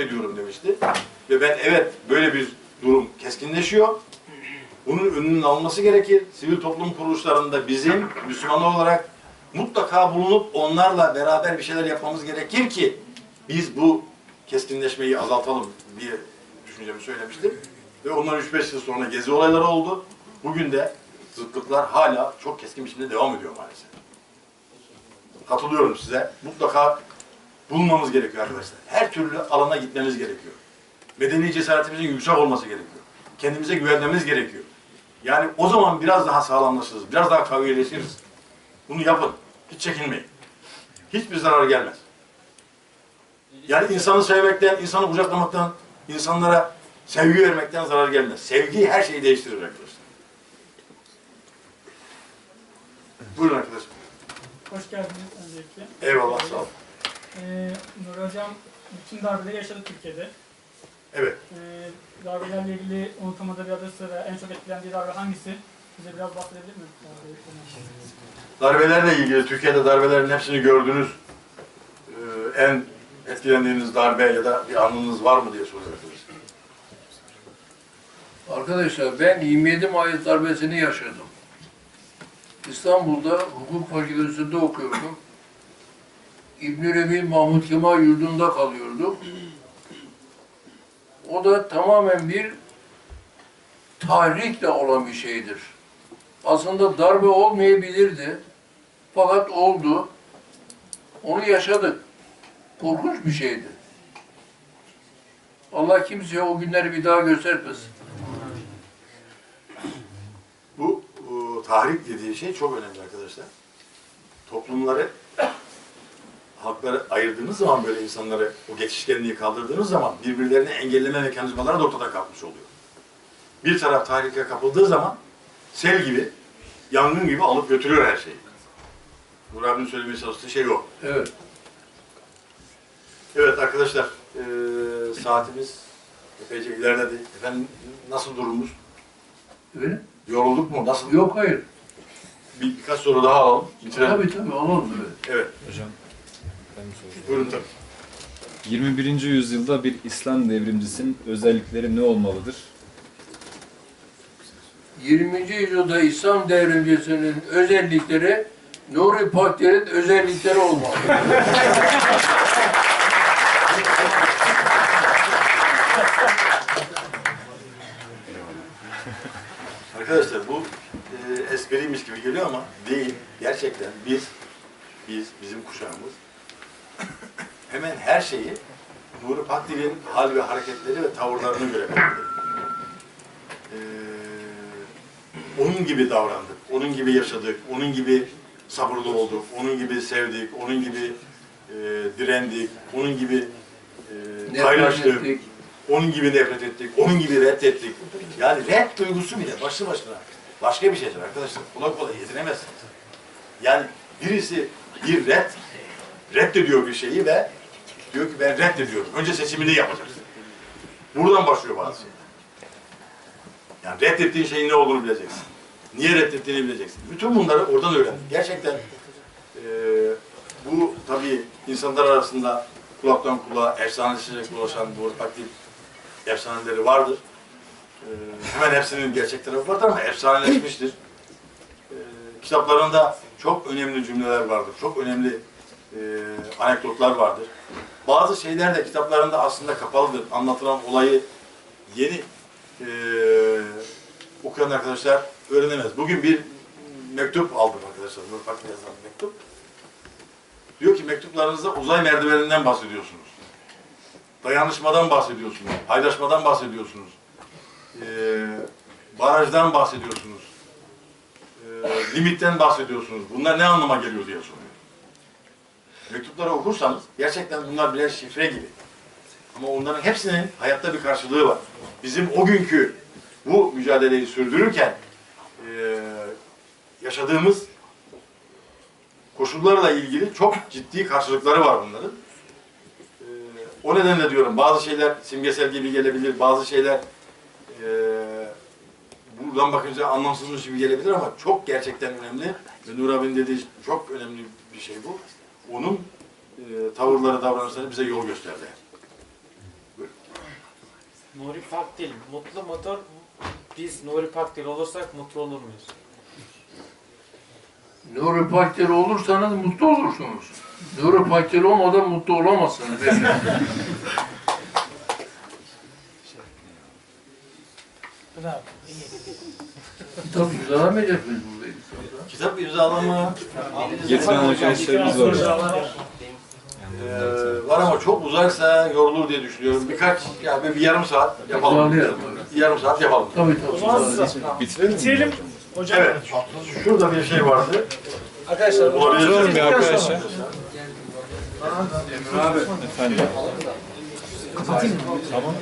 ediyorum demişti. Ve ben evet böyle bir durum keskinleşiyor. Bunun önünün alınması gerekir. Sivil toplum kuruluşlarında bizim Müslümanlar olarak mutlaka bulunup onlarla beraber bir şeyler yapmamız gerekir ki biz bu keskinleşmeyi azaltalım diye düşüncemi söylemiştim. Ve ondan 3-5 yıl sonra gezi olayları oldu. Bugün de zıtlıklar hala çok keskin biçimde devam ediyor maalesef. Katılıyorum size. Mutlaka bulmamız gerekiyor arkadaşlar. Her türlü alana gitmemiz gerekiyor. Medeni cesaretimizin yüksek olması gerekiyor. Kendimize güvenmemiz gerekiyor. Yani o zaman biraz daha sağlamlaşırız, biraz daha kaviyeleşiriz. Bunu yapın. Hiç çekinmeyin. Hiçbir zarar gelmez. Yani insanı sevmekten, insanı kucaklamaktan, insanlara sevgi vermekten zarar gelmez. Sevgi her şeyi değiştirir arkadaşlar. Buyurun arkadaşım. Hoş geldiniz öncelikle. Eyvallah sağ olun. Ee, Nur Hocam bütün darbeleri yaşadı Türkiye'de. Evet. Ee, darbelerle ilgili unutamadığı bir adresi ve en çok etkilendiği darbe hangisi? Bize biraz bahsedebilir mi? Darbelerle ilgili Türkiye'de darbelerin hepsini gördünüz. Ee, en etkilendiğiniz darbe ya da bir anınız var mı diye soruyorsunuz. Arkadaşlar ben 27 Mayıs darbesini yaşadım. İstanbul'da hukuk fakültesinde okuyordum. İbn-i Rebi Mahmut Kemal yurdunda kalıyorduk. O da tamamen bir tahrikle olan bir şeydir. Aslında darbe olmayabilirdi. Fakat oldu. Onu yaşadık. Korkunç bir şeydi. Allah kimseye o günleri bir daha göstermesin. Bu e, tahrik dediği şey çok önemli arkadaşlar. Toplumları, halkları ayırdığınız zaman böyle insanları, o geçişkenliği kaldırdığınız zaman birbirlerini engelleme mekanizmaları da ortadan kalkmış oluyor. Bir taraf tahrike kapıldığı zaman sel gibi, yangın gibi alıp götürüyor her şeyi. Abinin söylemeye çalıştığı şey o. Evet. Evet arkadaşlar, e, saatimiz epeyce ilerledi. Efendim nasıl durumumuz? Öyle? Yorulduk mu? Nasıl? Yok hayır. Bir, birkaç soru daha alalım. Bitirelim. Tabii tabii alalım evet. Evet, Hocam ben sorayım? buyurun tabii. 21. yüzyılda bir İslam devrimcisinin özellikleri ne olmalıdır? 20. yüzyılda İslam devrimcisinin özellikleri Nuri Pakder'in özellikleri olmalı. Arkadaşlar bu e, espriymiş gibi geliyor ama değil. Gerçekten biz, biz, bizim kuşağımız hemen her şeyi Nuri Pakdil'in hal ve hareketleri ve tavırlarını göre belirledik. Ee, onun gibi davrandık, onun gibi yaşadık, onun gibi sabırlı olduk, onun gibi sevdik, onun gibi e, direndik, onun gibi e, paylaştık. Onun gibi nefret ettik, onun gibi reddettik. Yani red duygusu bile başlı başına başka bir şeydir arkadaşlar. Kolay kolay yedinemezsiniz. Yani birisi bir red, reddediyor bir şeyi ve diyor ki ben reddediyorum. Önce seçimini yapacaksın. Buradan başlıyor bazı şeyler. Yani reddettiğin şeyin ne olduğunu bileceksin. Niye reddettiğini bileceksin. Bütün bunları oradan öğrendik. Gerçekten eee, bu tabii insanlar arasında kulaktan kulağa efsaneleşerek dolaşan bu takdir efsaneleri vardır. Ee, hemen hepsinin gerçek tarafı vardır ama efsaneleşmiştir. Ee, kitaplarında çok önemli cümleler vardır. Çok önemli e, anekdotlar vardır. Bazı şeyler de kitaplarında aslında kapalıdır. Anlatılan olayı yeni e, okuyan arkadaşlar öğrenemez. Bugün bir mektup aldım arkadaşlar. Nur Fakir yazan mektup. Diyor ki mektuplarınızda uzay merdiveninden bahsediyorsunuz. Dayanışmadan bahsediyorsunuz. Paylaşmadan bahsediyorsunuz. Ee, barajdan bahsediyorsunuz. Ee, limitten bahsediyorsunuz. Bunlar ne anlama geliyor diye soruyor. Mektupları okursanız gerçekten bunlar birer şifre gibi. Ama onların hepsinin hayatta bir karşılığı var. Bizim o günkü bu mücadeleyi sürdürürken ee, yaşadığımız koşullarla ilgili çok ciddi karşılıkları var bunların. Ee, o nedenle diyorum bazı şeyler simgesel gibi gelebilir, bazı şeyler ee, buradan bakınca anlamsızmış gibi gelebilir ama çok gerçekten önemli ve Nur abinin dediği çok önemli bir şey bu. Onun e, tavırları, davranışları bize yol gösterdi. Nuri Pakdil, mutlu motor. Biz Nuri Pakdil olursak mutlu olur muyuz? Nuri Pakdil olursanız mutlu olursunuz. Nuri Pakdil olmadan mutlu olamazsınız. Bravo. Kitap imzalamayacak mıyız burada insanlar? Kitap imzalama Getiren arkadaşlarımız var. Ee, var ama çok uzarsa yorulur diye düşünüyorum. Birkaç, ya bir, bir yarım saat yapalım. Yarım saat yapalım. Tabii tabii. Bitirelim mi? Bitirelim. Hocam. Evet. Şurada bir şey vardı. Arkadaşlar Olabilir. Bir arkadaşlar. Efendim. Tamam.